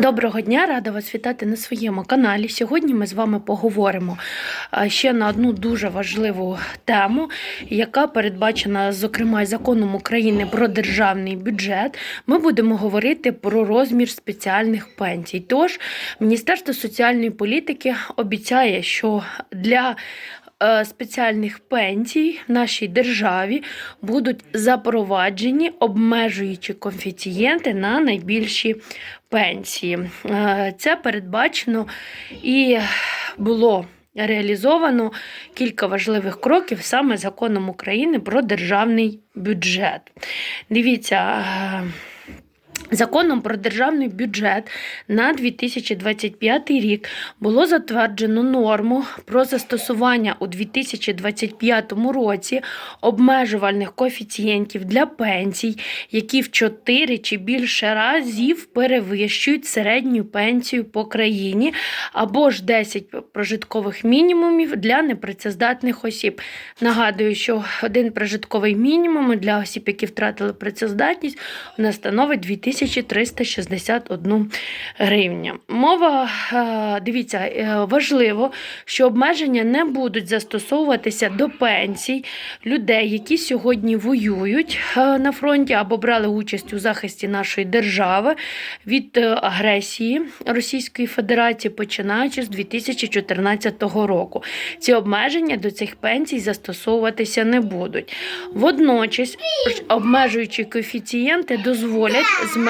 Доброго дня, рада вас вітати на своєму каналі. Сьогодні ми з вами поговоримо ще на одну дуже важливу тему, яка передбачена, зокрема, законом України про державний бюджет. Ми будемо говорити про розмір спеціальних пенсій. Тож, Міністерство соціальної політики обіцяє, що для е, Спеціальних пенсій в нашій державі будуть запроваджені обмежуючі коефіцієнти на найбільші пенсії. Е, Це передбачено і було реалізовано кілька важливих кроків саме законом України про державний бюджет. Дивіться. Законом про державний бюджет на 2025 рік було затверджено норму про застосування у 2025 році обмежувальних коефіцієнтів для пенсій, які в 4 чи більше разів перевищують середню пенсію по країні, або ж 10 прожиткових мінімумів для непрацездатних осіб. Нагадую, що один прожитковий мінімум для осіб, які втратили працездатність, нас становить 2361 гривня. Мова, е, дивіться, е, важливо, що обмеження не будуть застосовуватися до пенсій людей, які сьогодні воюють е, на фронті або брали участь у захисті нашої держави від агресії Російської Федерації, починаючи з 2014 року. Ці обмеження до цих пенсій застосовуватися не будуть. Водночас обмежуючі коефіцієнти дозволять зменшити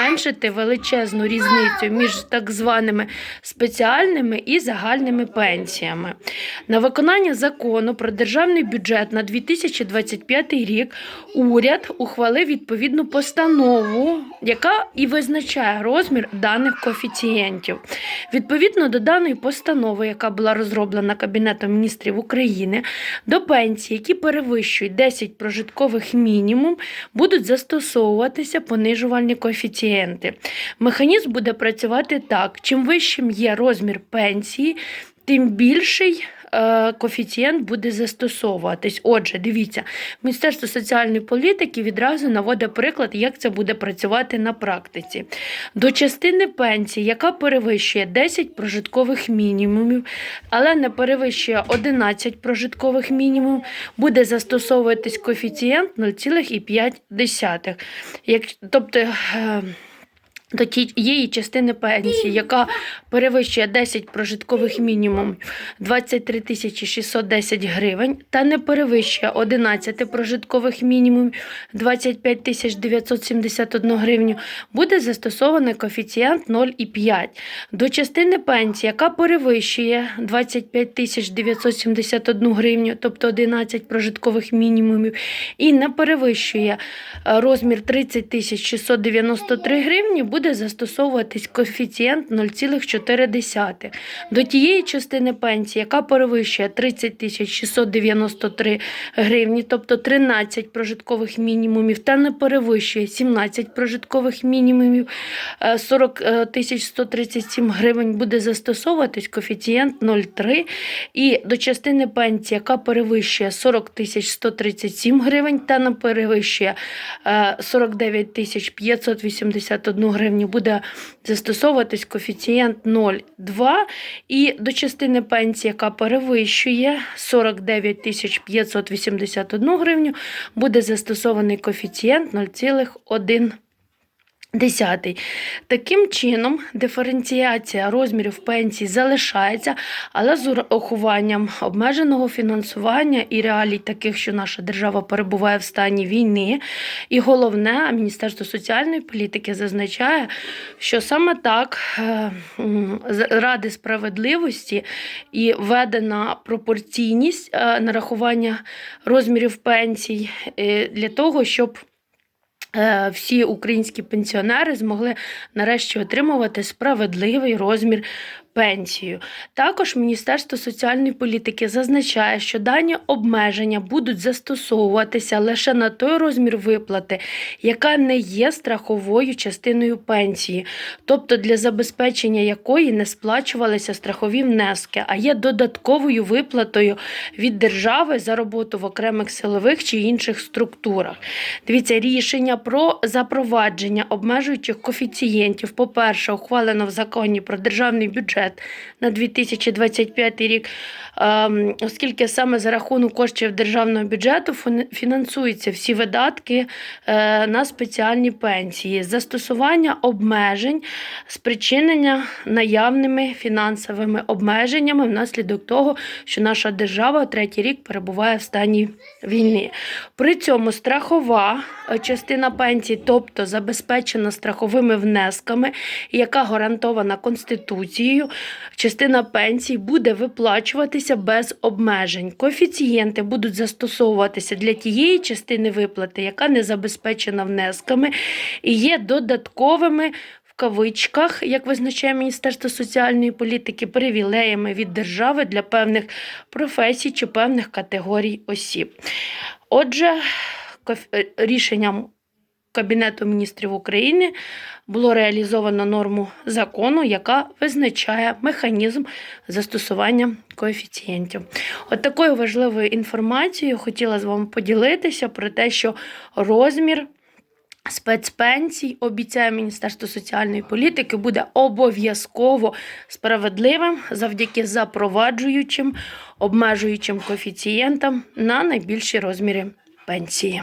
величезну різницю між так званими спеціальними і загальними пенсіями. На виконання закону про державний бюджет на 2025 рік уряд ухвалив відповідну постанову, яка і визначає розмір даних коефіцієнтів. Відповідно до даної постанови, яка була розроблена Кабінетом міністрів України, до пенсій, які перевищують 10 прожиткових мінімум, будуть застосовуватися понижувальні коефіцієнти. Механізм буде працювати так: чим вищим є розмір пенсії, тим більший коефіцієнт буде застосовуватись. Отже, дивіться, Міністерство соціальної політики відразу наводить приклад, як це буде працювати на практиці. До частини пенсії, яка перевищує 10 прожиткових мінімумів, але не перевищує 11 прожиткових мінімумів, буде застосовуватись коефіцієнт 0,5. Як, тобто, е, до тієї частини пенсії, яка перевищує 10 прожиткових мінімум 23 тисячі 610 гривень та не перевищує 11 прожиткових мінімум 25 тисяч 971 гривню, буде застосований коефіцієнт 0,5. До частини пенсії, яка перевищує 25 тисяч 971 гривню, тобто 11 прожиткових мінімумів, і не перевищує е, розмір 30 тисяч 693 гривні, буде застосовуватись коефіцієнт 0,4. До тієї частини пенсії, яка перевищує 30 693 гривні, тобто 13 прожиткових мінімумів, та не перевищує 17 прожиткових мінімумів, е, 40 е, 137 гривень буде застосовуватись коефіцієнт 0,3. І до частини пенсії, яка перевищує 40 137 гривень та не перевищує е, 49 тисяч 581 гривню, буде застосовуватись коефіцієнт 0,2. І до частини пенсії, яка перевищує 49 тисяч 581 гривню, буде застосований коефіцієнт 0,1. Десятий. Таким чином, диференціація розмірів пенсій залишається, але з урахуванням обмеженого фінансування і реалій таких, що наша держава перебуває в стані війни. І головне, Міністерство соціальної політики зазначає, що саме так е, ради справедливості і введена пропорційність е, нарахування розмірів пенсій е, для того, щоб всі українські пенсіонери змогли нарешті отримувати справедливий розмір пенсію. Також Міністерство соціальної політики зазначає, що дані обмеження будуть застосовуватися лише на той розмір виплати, яка не є страховою частиною пенсії, тобто для забезпечення якої не сплачувалися страхові внески, а є додатковою виплатою від держави за роботу в окремих силових чи інших структурах. Дивіться, рішення про запровадження обмежуючих коефіцієнтів, по-перше, ухвалено в законі про державний бюджет на 2025 рік, ем, оскільки саме за рахунок коштів державного бюджету фін- фінансуються всі видатки е, на спеціальні пенсії, застосування обмежень, спричинення наявними фінансовими обмеженнями внаслідок того, що наша держава третій рік перебуває в стані війни. При цьому страхова е, частина пенсії, тобто забезпечена страховими внесками, яка гарантована Конституцією, частина пенсії буде виплачуватися без обмежень. Коефіцієнти будуть застосовуватися для тієї частини виплати, яка не забезпечена внесками і є додатковими. В кавичках, як визначає Міністерство соціальної політики, привілеями від держави для певних професій чи певних категорій осіб. Отже, е, рішенням Кабінету міністрів України було реалізовано норму закону, яка визначає механізм застосування коефіцієнтів. От такою важливою інформацією хотіла з вами поділитися про те, що розмір. Спецпенсій обіцяє Міністерство соціальної політики буде обов'язково справедливим завдяки запроваджуючим обмежуючим коефіцієнтам на найбільші розміри пенсії.